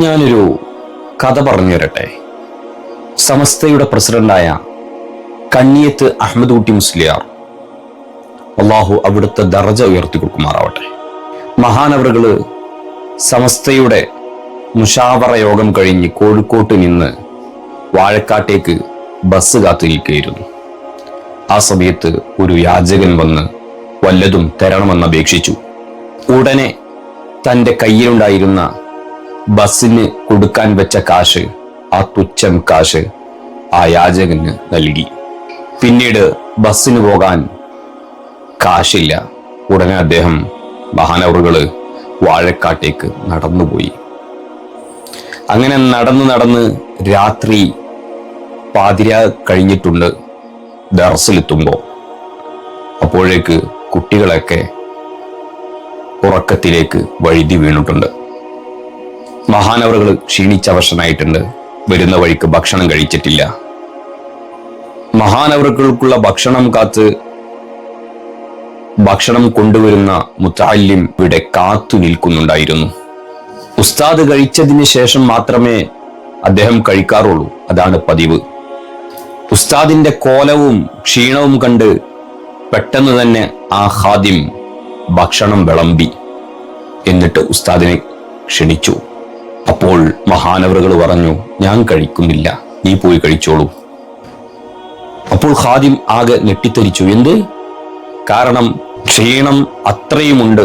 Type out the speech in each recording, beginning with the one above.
ഞാനൊരു കഥ പറഞ്ഞു തരട്ടെ. സമസ്തയുടെ പ്രസിഡന്റായ കണ്ണിയത്ത് അഹമ്മദ് ഊട്ടി മുസ്ലിയാർ അള്ളാഹു അവിടുത്തെ ദർജ ഉയർത്തി കൊടുക്കുമാറാവട്ടെ. മഹാനവറുകൾ സമസ്തയുടെ മുഷാവറ യോഗം കഴിഞ്ഞ് കോഴിക്കോട്ട് നിന്ന് വാഴക്കാട്ടേക്ക് ബസ് കാത്തു നിൽക്കുകയായിരുന്നു. ആ സമയത്ത് ഒരു യാചകൻ വന്ന് വല്ലതും തരണമെന്ന് അപേക്ഷിച്ചു. ഉടനെ തന്റെ കയ്യിലുണ്ടായിരുന്ന ബസ്സിന് കൊടുക്കാൻ വെച്ച കാശ് ആ തുച്ഛം കാശ് ആ യാചകന് നൽകി. പിന്നീട് ബസ്സിന് പോകാൻ കാശില്ല. ഉടനെ അദ്ദേഹം മഹാനവറുകൾ വാഴക്കാട്ടേക്ക് നടന്നുപോയി. അങ്ങനെ നടന്ന് നടന്ന് രാത്രി പാതിര കഴിഞ്ഞിട്ടുണ്ട് ദർസിലെത്തുമ്പോൾ അപ്പോഴേക്ക് കുട്ടികളൊക്കെ ഉറക്കത്തിലേക്ക് വഴുതി വീണിട്ടുണ്ട്. മഹാനവറുകൾ ക്ഷീണിച്ചവശനായിട്ടുണ്ട്. വരുന്ന വഴിക്ക് ഭക്ഷണം കഴിച്ചിട്ടില്ല. മഹാനവറുകൾക്കുള്ള ഭക്ഷണം കാത്ത് ഭക്ഷണം കൊണ്ടുവരുന്ന മുത്താലിം ഇവിടെ കാത്തു നിൽക്കുന്നുണ്ടായിരുന്നു. ഉസ്താദ് കഴിച്ചതിന് ശേഷം മാത്രമേ അദ്ദേഹം കഴിക്കാറുള്ളൂ. അതാണ് പതിവ്. ഉസ്താദിന്റെ കോലവും ക്ഷീണവും കണ്ട് പെട്ടെന്ന് തന്നെ ആ ഹാദിം ഭക്ഷണം വിളമ്പി. എന്നിട്ട് ഉസ്താദിനെ ക്ഷണിച്ചു. അപ്പോൾ മഹാനവറുകൾ പറഞ്ഞു ഞാൻ കഴിക്കുന്നില്ല നീ പോയി കഴിച്ചോളൂ. അപ്പോൾ ഖാദിം ആകെ ഞെട്ടിത്തെരിച്ചു എന്ത്? കാരണം ക്ഷീണം അത്രയുമുണ്ട്.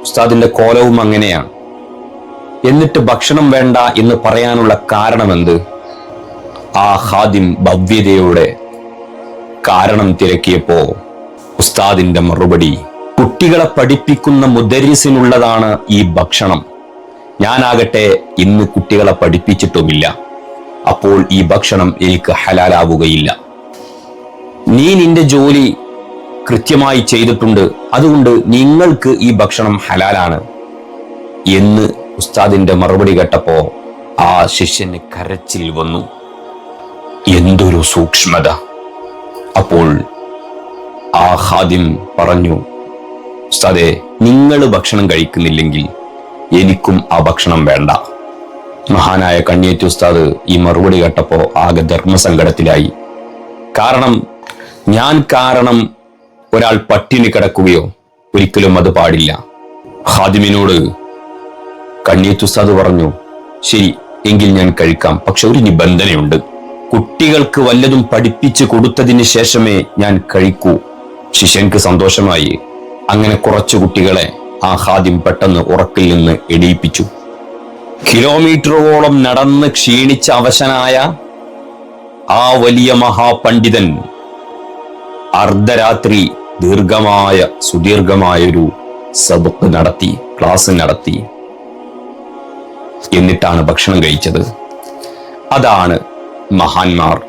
ഉസ്താദിന്റെ കോലവും അങ്ങനെയാണ്. എന്നിട്ട് ഭക്ഷണം വേണ്ട എന്ന് പറയാനുള്ള കാരണമെന്ത്? ആ ഹാദിം ഭവ്യതയുടെ കാരണം തിരക്കിയപ്പോ ഉസ്താദിന്റെ മറുപടി കുട്ടികളെ പഠിപ്പിക്കുന്ന മുദരിസിനുള്ളതാണ് ഈ ഭക്ഷണം. ഞാനാകട്ടെ ഇന്ന് കുട്ടികളെ പഠിപ്പിച്ചിട്ടുമില്ല. അപ്പോൾ ഈ ഭക്ഷണം എനിക്ക് ഹലാലാവുകയില്ല. നീ നിന്റെ ജോലി കൃത്യമായി ചെയ്തിട്ടുണ്ട്. അതുകൊണ്ട് നിങ്ങൾക്ക് ഈ ഭക്ഷണം ഹലാലാണ്. എന്ന് ഉസ്താദിന്റെ മറുപടി കേട്ടപ്പോ ആ ശിഷ്യന് കരച്ചിൽ വന്നു. എന്തൊരു സൂക്ഷ്മത. അപ്പോൾ ആ ഹാദിം പറഞ്ഞു ഉസ്താദെ നിങ്ങൾ ഭക്ഷണം കഴിക്കുന്നില്ലെങ്കിൽ എനിക്കും ആ ഭക്ഷണം വേണ്ട. മഹാനായ കണ്ണിയേറ്റ് ഉസ്താദ് ഈ മറുപടി കേട്ടപ്പോ ആകെ ധർമ്മസങ്കടത്തിലായി. കാരണം ഞാൻ കാരണം ഒരാൾ പട്ടിണി കിടക്കുകയോ ഒരിക്കലും അത് പാടില്ല. ഹാദിമിനോട് കണ്ണിയേറ്റ് ഉസ്താദ് പറഞ്ഞു ശരി എങ്കിൽ ഞാൻ കഴിക്കാം. പക്ഷെ ഒരു നിബന്ധനയുണ്ട്. കുട്ടികൾക്ക് വല്ലതും പഠിപ്പിച്ചു കൊടുത്തതിന് ശേഷമേ ഞാൻ കഴിക്കൂ. ശിഷ്യൻക്ക് സന്തോഷമായി. അങ്ങനെ കുറച്ചു കുട്ടികളെ ആ ഹാദ്യം പെട്ടെന്ന് ഉറക്കിൽ നിന്ന് എണീപ്പിച്ചു. കിലോമീറ്ററോളം നടന്ന് ക്ഷീണിച്ച അവശനായ ആ വലിയ മഹാപണ്ഡിതൻ അർദ്ധരാത്രി ദീർഘമായ സുദീർഘമായൊരു സബക്ക് നടത്തി ക്ലാസ് നടത്തി. എന്നിട്ടാണ് ഭക്ഷണം കഴിച്ചത്. അതാണ് മഹാന്മാർ.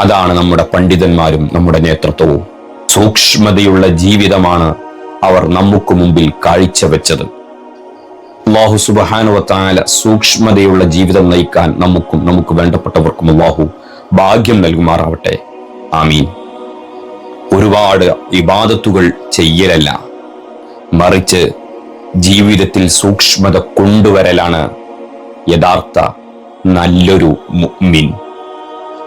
അതാണ് നമ്മുടെ പണ്ഡിതന്മാരും നമ്മുടെ നേതൃത്വവും. സൂക്ഷ്മതയുള്ള ജീവിതമാണ് അവർ നമുക്ക് മുമ്പിൽ കാഴ്ചവെച്ചത് അള്ളാഹു സുബഹാനുവത്താല സൂക്ഷ്മതയുള്ള ജീവിതം നയിക്കാൻ നമുക്കും നമുക്ക് വേണ്ടപ്പെട്ടവർക്കും അള്ളാഹു ഭാഗ്യം നൽകുമാറാവട്ടെ. ആമീൻ. ഒരുപാട് ഇബാദത്തുകൾ ചെയ്യലല്ല. മറിച്ച് ജീവിതത്തിൽ സൂക്ഷ്മത കൊണ്ടുവരലാണ് യഥാർത്ഥ നല്ലൊരു മുഅ്മിൻ.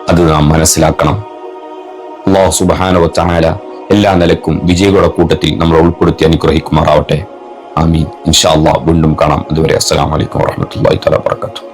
അത് നാം മനസ്സിലാക്കണം. അള്ളാഹു സുബാനുവത്താല എല്ലാ നിലക്കും വിജയികളുടെ കൂട്ടത്തിൽ നമ്മൾ ഉൾപ്പെടുത്തി അനുഗ്രഹിക്കുമാറാവട്ടെ. ആമീൻ. ഇൻഷാ അള്ളാഹ് വീണ്ടും കാണാം. അതുവരെ അസ്സലാമലൈക്കും വാഹമത്തല്ലാ തല വർക്കാത്തു